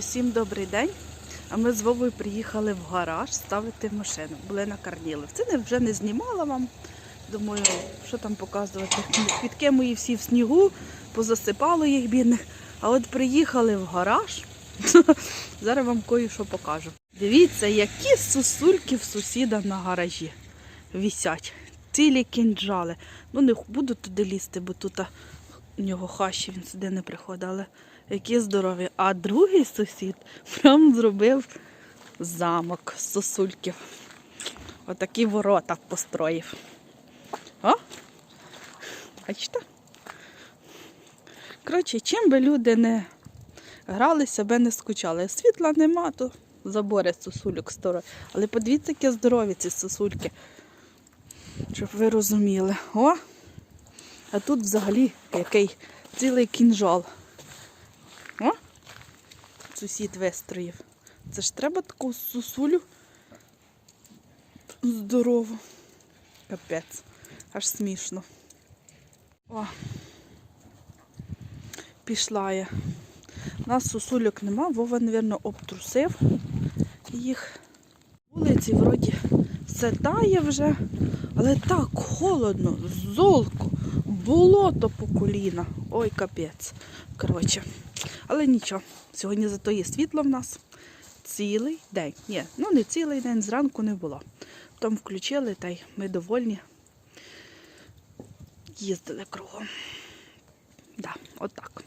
Усім добрий день. А ми з Вовою приїхали в гараж ставити машину. Були на Карнілов. Це вже не знімала вам. Думаю, що там показувати. Квітки мої всі в снігу, позасипало їх бідних. А от приїхали в гараж. Зараз вам кое-що покажу. Дивіться, які сусульки в сусіда на гаражі вісять. Цілі кінджали. Ну, не буду туди лізти, бо тут у нього хащі, він сюди не приходить, але які здорові. А другий сусід прям зробив замок з сосульків. Отакі ворота построїв. О! Бачите? Коротше, чим би люди не грали, себе не скучали. Світла нема, то забори сосульок сторони. Але подивіться, які здорові ці сосульки. Щоб ви розуміли. О! А тут взагалі який цілий кінжал. О! Сусід вистроїв. Це ж треба таку сусулю здорову. Капець. Аж смішно. О. Пішла я. У нас сусульок нема, Вова, мабуть, обтрусив їх. Вулиці вроді все тає вже, але так холодно, золко, болото по коліна. Ой, капець. Коротше. Але нічого, сьогодні зато є світло в нас цілий день. Ні, ну не цілий день, зранку не було. Потім включили та й ми довольні. Їздили кругом. Да, отак.